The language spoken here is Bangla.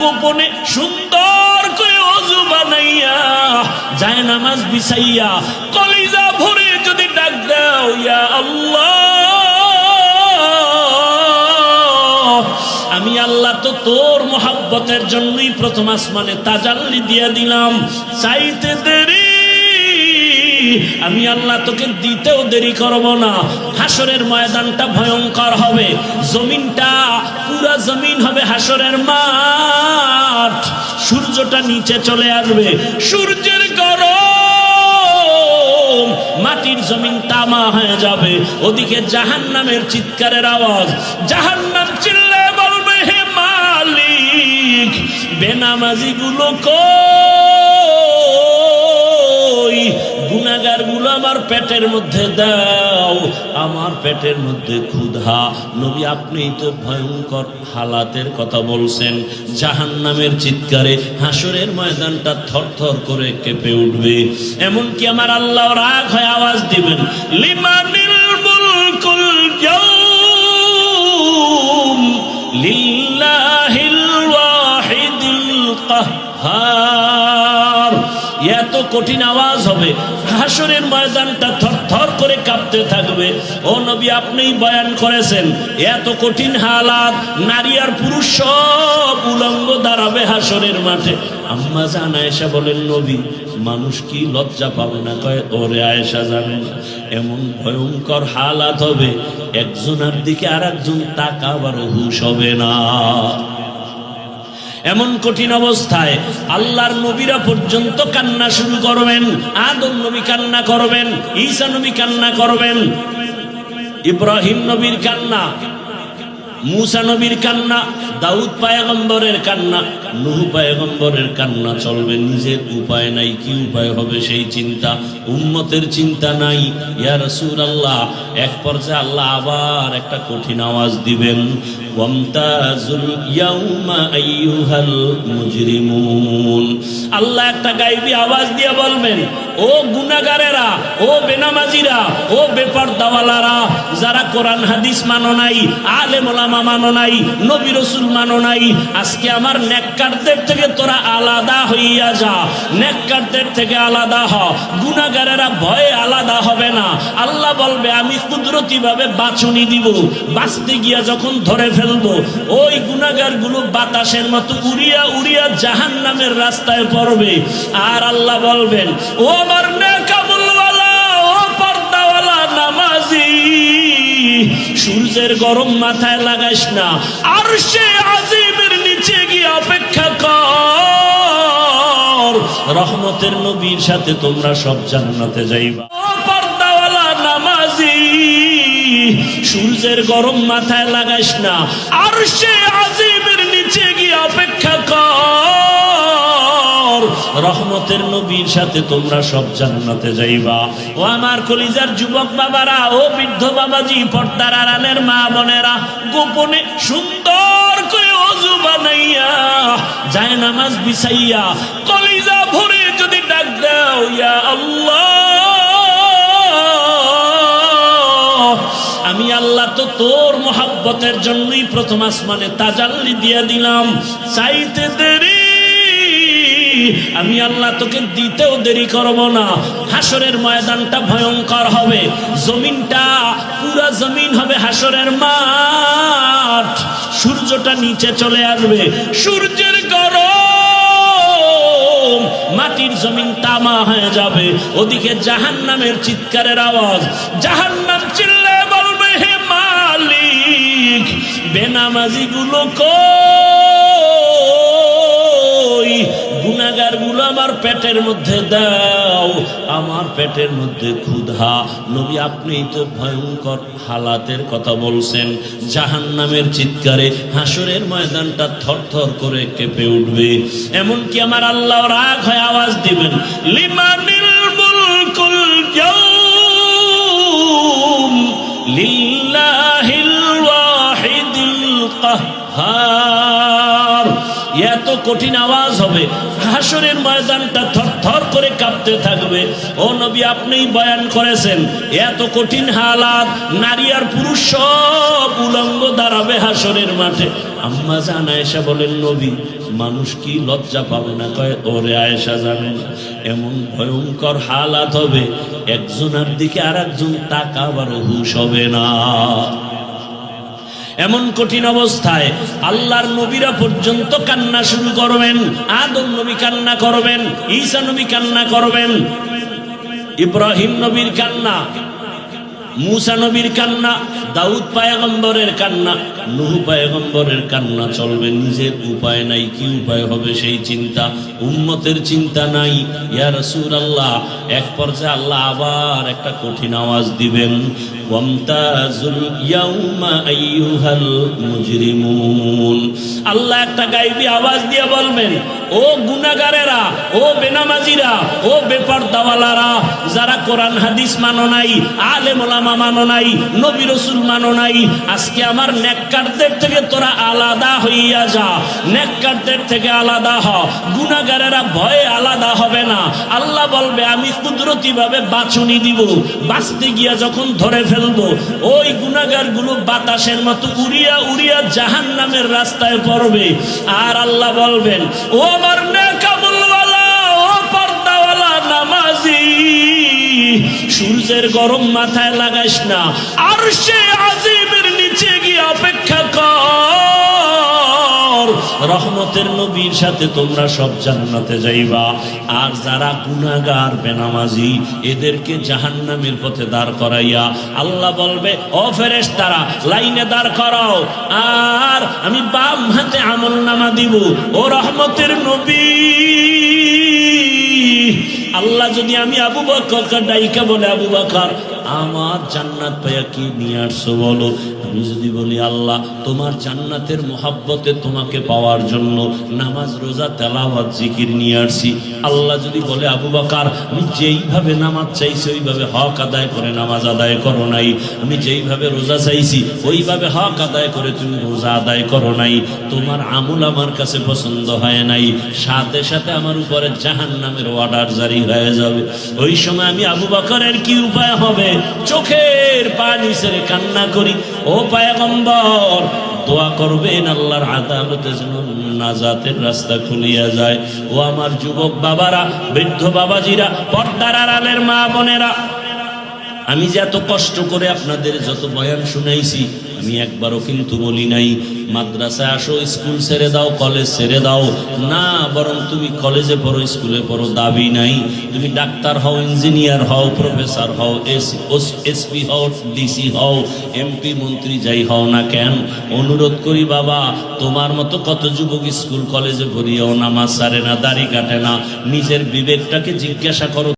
গোপনে সুন্দর করে অজু বানাইয়া যায় নামাজ বিছাইয়া কলিজা ভরে যদি ডাক দাও, ইয়া আল্লাহ! আমি আল্লাহ তো তোর মহাব্বতের জন্যই প্রথম আসমানে তাজাল্লি দিয়া দিলাম। চাইতে দেরি আমি আল্লাহ তোকে দিতেও দেরি করব না। হাসরের ময়দানটা ভয়ঙ্কর হবে। জমিনটা, পুরা জমিন হবে হাসরের মাঠ। সূর্যটা নিচে চলে আসবে। সূর্যের গরম। মাটির জমিন তামা হয়ে যাবে। ওদিকে জাহান নামের চিৎকারের আওয়াজ। জাহান নাম চিল্লে বলবে, হে মালিক বেনামাজি গুলো কই? গুনাগারগুলো আমার পেটের মধ্যে দাও, আমার পেটের মধ্যে ক্ষুধা। নবী, আপনি তো ভয়ঙ্কর হালাতের কথা বলছেন। জাহান নামের চিৎকারে, হাসরের ময়দানটা থরথর করে কেঁপে উঠবে। এমনকি আমার আল্লাহ রাগ হয়ে আওয়াজ দিবেন লিল্লাহিল ওয়াহিদিল কাহ্হার। এত কঠিন আওয়াজ হবে। হাসরের ময়দানটা থর করে কাঁপতে থাকবে। ও নবী, আপনিই বয়ান করেছেন, এত কঠিন হালাত, নারী আর পুরুষ সব উলঙ্গ দাঁড়াবে হাসরের মাঠে। আম্মা জান আয়েশা বলেন, নবী, মানুষ কি লজ্জা পাবে না? কয়, ওরে আয়েশা জানে না, এমন ভয়ঙ্কর হালাত হবে, একজনের দিকে আর একজন তাকাবারও হুশ হবে না। এমন কঠিন অবস্থায় আল্লাহর নবীরা পর্যন্ত কান্না শুরু করবেন, আদম নবী কান্না করবেন, ঈসা নবী কান্না করবেন, ইব্রাহিম নবীর কান্না, মুসা নবীর কান্না, দাউদ পায়গম্বরের কান্না। নুহু পায়গম্বরের কান্না চলবে, নিজের উপায় নাই, কি উপায় হবে সেই চিন্তা? উম্মতের চিন্তা নাই। ইয়া রাসূলুল্লাহ, এক পর্যায়ে আল্লাহ আবার একটা কঠিন আওয়াজ দিবেন। আল্লাহ একটা গাইবি আওয়াজ দিয়ে বলবেন, ও গুনাগারেরা ও বেনামাজিরা, ও বেপরদাওয়ালারা, যারা কোরআন, হাদিস মানো নাই, আলেম ওলামা মানো নাই, নবী রসুল মানো নাই, আজকে আমার নেককারদের থেকে তোরা আলাদা হইয়া যা। নেককারদের থেকে আলাদা হ। গুনাগারেরা ভয়ে আলাদা হবে না। আল্লাহ বলবে, আমি কুদরতি ভাবে বাছুনি দিব। বাঁচতে গিয়া যখন ধরে ফেলব, ওই গুনাগারগুলো বাতাসের মতো উড়িয়া উড়িয়া জাহান নামের রাস্তায় পড়বে। আর আল্লাহ বলবেন, ও আমার সূর্যের গরম মাথায় লাগাইস না। আর সে কর রহমতের নবীর সাথে তোমরা সব জান্নাতে যাইবা। সূর্যের গরম মাথায় লাগাইস না। আর সে আজিমের নিচে গিয়ে অপেক্ষা কর। রহমতের নবীর সাথে তোমরা সব জান্নাতে যাইবা। ও আমার কলিজার যুবক বাবারা, ও বৃদ্ধ বাবাজি, পর্দার আড়ালের মা বোনেরা, গোপনে সুন্দর বানাইয়া, যায় নামাজ বিছাইয়া, কলিজা ভরে যদি ডাক দাও, ইয়া আল্লাহ। আমি আল্লাহ তো তোর মোহাব্বতের জন্যই প্রথম আসমানে তাজাল্লি দিয়ে দিলাম। চাইতে দেরি। আমি আল্লাহ তোকে দিতেও দেরি করব না। হাসরের ময়দানটা ভয়ঙ্কর হবে। জমিনটা, পুরা জমিন হবে হাসরের মাঠ। সূর্যটা নিচে চলে আসবে। সূর্যের গরম, মাটির জমিন তামা হয়ে যাবে। ওদিকে জাহান নামের চিৎকারের আওয়াজ। জাহান নাম চিল্লে বলবে, হে মালিক বেনামাজি গুলো কই? গুনাগারগুলো আমার পেটের মধ্যে দাও। আমার পেটের মধ্যে ক্ষুধা। নবী, আপনি তো ভয়ঙ্কর হালাতের কথা বলছেন। জাহান নামের চিৎকারে, হাসরের ময়দানটা থরথর করে কেঁপে উঠবে। এমনকি আমার আল্লাহ রাগ হয়ে আওয়াজ দিবেন এত কঠিন আওয়াজ হবে। হাসরের ময়দানটা থরথর করে কাঁপতে থাকবে। ও নবী, আপনিই বয়ান করেছেন, এত কঠিন হালাত, নারী আর পুরুষ সব উলঙ্গ দাঁড়াবে হাসরের মাঠে। আম্মা জান আয়েশা বলেন, নবী, মানুষ কি লজ্জা পাবে না? কয়, ওরে আয়েশা জানেন এমন ভয়ঙ্কর হালাত হবে, একজনের দিকে আর একজন তাকাবার হুশ হবে না। এমন কঠিন অবস্থায় আল্লাহর নবীরা পর্যন্ত কান্না শুরু করবেন, আদম নবী কান্না করবেন, ঈসা নবী কান্না করবেন। ইব্রাহিম নবীর কান্না মুসা নবীর কান্না, দাউদ পায়গম্বরের কান্না, নুহু পায়গম্বরের কান্না চলবে নিজের উপায় নাই, কি উপায় হবে সেই চিন্তা? উম্মতের চিন্তা নাই। ইয়া রাসূলুল্লাহ, এক পর্যায়ে আল্লাহ আবার একটা কঠিন আওয়াজ দিবেন আল্লাহ একটা গাইবি আওয়াজ দিয়ে বলবেন ও গুনাগারেরা, ও বেনামাজিরা, ও বেপরদাওয়ালারা যারা কোরআন, হাদিস মানো নাই, আলেম ওলামা মানো নাই, নবী রসুল মানো নাই, আজকে আমার নেককারদের থেকে তোরা আলাদা হইয়া যা, নেককারদের থেকে আলাদা হ। গুনাগারেরা ভয়ে আলাদা হবে না। আল্লাহ বলবে, আমি কুদরতি ভাবে বাছুনি দিব, বাঁচতে গিয়া যখন ধরে ফেলব, ওই গুনাগারগুলো বাতাসের মতো উড়িয়া উড়িয়া জাহান নামের রাস্তায় পড়বে। আর আল্লাহ বলবেন, ও আমার পর্দাওয়ালা নামাজি, সূর্যের গরম মাথায় লাগাইস না আর সে আজিমের নিচে গিয়ে অপেক্ষা কর। রহমতের নবীর সাথে তোমরা সব জান্নাতে যাইবা। আর যারা গুনাগার বেনামাজি, এদেরকে জাহান্নামের পথে দাঁড় করাইয়া আল্লাহ বলবে, ও ফেরেস তারা লাইনে দাঁড় করাও। আর আমি বাম হাতে আমল নামা দিব। ও রহমতের নবী, আল্লাহ যদি আমি আবু বকর ডাইকা বলে, আবু বকর আমার জান্নাত পাইয়া কি নিয়ে আসছো বলো? আমি যদি বলি, আল্লাহ, তোমার জান্নাতের মোহাব্বতে তোমাকে পাওয়ার জন্য নামাজ, রোজা, তেলাওয়াত, জিকির নিয়ে আসছি। আল্লাহ যদি বলে, আবু বাকার, আমি যেইভাবে নামাজ চাইছি, ওইভাবে হক আদায় করে নামাজ আদায় করো নাই। আমি যেইভাবে রোজা চাইছি, ওইভাবে হক আদায় করে তুমি রোজা আদায় করো নাই। তোমার আমল আমার কাছে পছন্দ হয় নাই। সাথে সাথে আমার উপরে জাহান নামের অর্ডার জারি হয়ে যাবে। ওই সময় আমি আবু বাকরের কি উপায় হবে? চোখের পানি ছেড়ে কান্না করি। ও পায়গম্বর, দোয়া করবেন আল্লাহর আদালতে যেন নাজাতের রাস্তা খুলিয়া যায়। ও আমার যুবক বাবারা, বৃদ্ধ বাবাজিরা, পর্দার আড়ালের মা বোনেরা আমি যে এত কষ্ট করে আপনাদের যত বয়ান শুনাইছি, আমি একবারও কিন্তু বলি নাই, মাদ্রাসায় আসো, স্কুল ছেড়ে দাও, কলেজ ছেড়ে দাও। না, বরং তুমি কলেজে পড়ো, স্কুলে পড়ো, দাবি নাই। তুমি ডাক্তার হও, ইঞ্জিনিয়ার হও, প্রফেসর হও, এস এসপি হও, ডিসি হও, এমপি, মন্ত্রী যাই হও না কেন? অনুরোধ করি বাবা, তোমার মতো কত যুবক স্কুল, কলেজে ভরিয়াও নামাজ সারে না, দাড়ি কাটে না, নিজের বিবেকটাকে জিজ্ঞাসা করো।